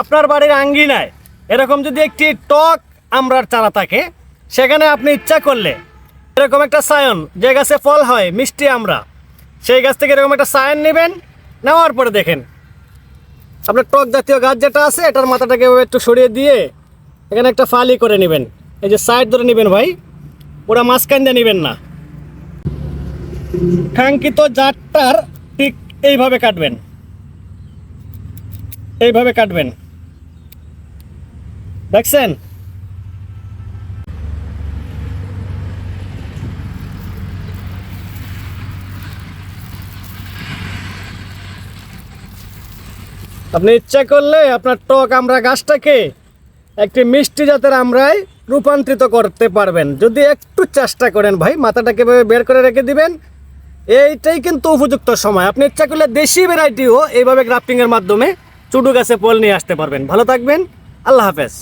আপনার বাড়ির আঙ্গিনায়। এরকম যদি একটি টক আমরার চারা থাকে, সেখানে আপনি ইচ্ছা করলে, এরকম একটা সায়ন, যে গাছে ফল হয়, মিষ্টি আমরা, সেই গাছ থেকে এরকম একটা সায়ন নেবেন, নেওয়ার পরে দেখেন। আপনার টক জাতীয় গাছ যেটা আছে, এটার মাথাটাকে একটু সরিয়ে দিয়ে, এখানে একটা ফালি করে নেবেন। এই যে সাইড ধরে নেবেন ভাই পুরা মাঝখান দিয়ে নেবেন না। কাঙ্ক্ষিত জাতটার ঠিক এইভাবে কাটবেন। এইভাবে কাটবেন। দেখছেন? আপনি ইচ্ছা করলে আপনার টক আমরা গাছটাকে একটি মিষ্টি জাতের আমরাই রূপান্তরিত করতে পারবেন। যদি একটু চেষ্টা করেন ভাই, মাথাটাকে বের করে রেখে দিবেন। এইটাই কিন্তু উপযুক্ত সময়। আপনি ইচ্ছা করলে দেশি ভ্যারাইটিও এইভাবে গ্রাফটিংয়ের মাধ্যমে চুডু গাছে ফল নিয়ে আসতে পারবেন। ভালো থাকবেন। আল্লাহ হাফেজ।